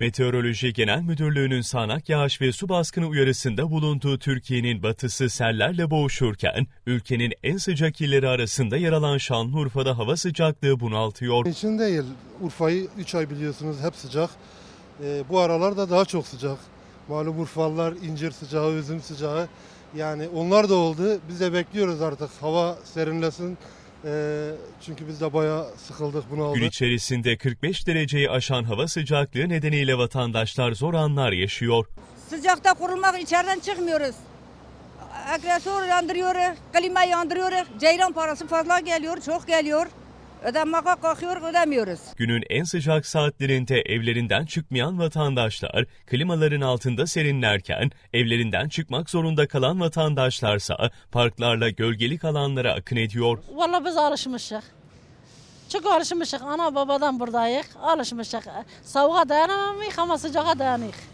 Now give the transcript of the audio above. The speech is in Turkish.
Meteoroloji Genel Müdürlüğü'nün sağanak yağış ve su baskını uyarısında bulunduğu Türkiye'nin batısı sellerle boğuşurken, ülkenin en sıcak illeri arasında yer alan Şanlıurfa'da hava sıcaklığı bunaltıyor. için değil. Urfa'yı 3 ay biliyorsunuz hep sıcak. Ee, bu aralar da daha çok sıcak. Malum Urfalılar incir sıcağı, üzüm sıcağı. Yani onlar da oldu. Biz de bekliyoruz artık hava serinlesin. Ee, çünkü biz de bayağı sıkıldık bunu aldık. Gün içerisinde 45 dereceyi aşan hava sıcaklığı nedeniyle vatandaşlar zor anlar yaşıyor. Sıcakta kurulmak içeriden çıkmıyoruz. Agresör yandırıyoruz, klima yandırıyoruz. Ceylan parası fazla geliyor, çok geliyor. Ödemeye kalkıyor, ödemiyoruz. Günün en sıcak saatlerinde evlerinden çıkmayan vatandaşlar klimaların altında serinlerken evlerinden çıkmak zorunda kalan vatandaşlarsa parklarla gölgelik alanlara akın ediyor. Vallahi biz alışmışız. Çok alışmışız. Ana babadan buradayız. Alışmışız. Soğuğa dayanamamayız ama sıcağa dayanıyız.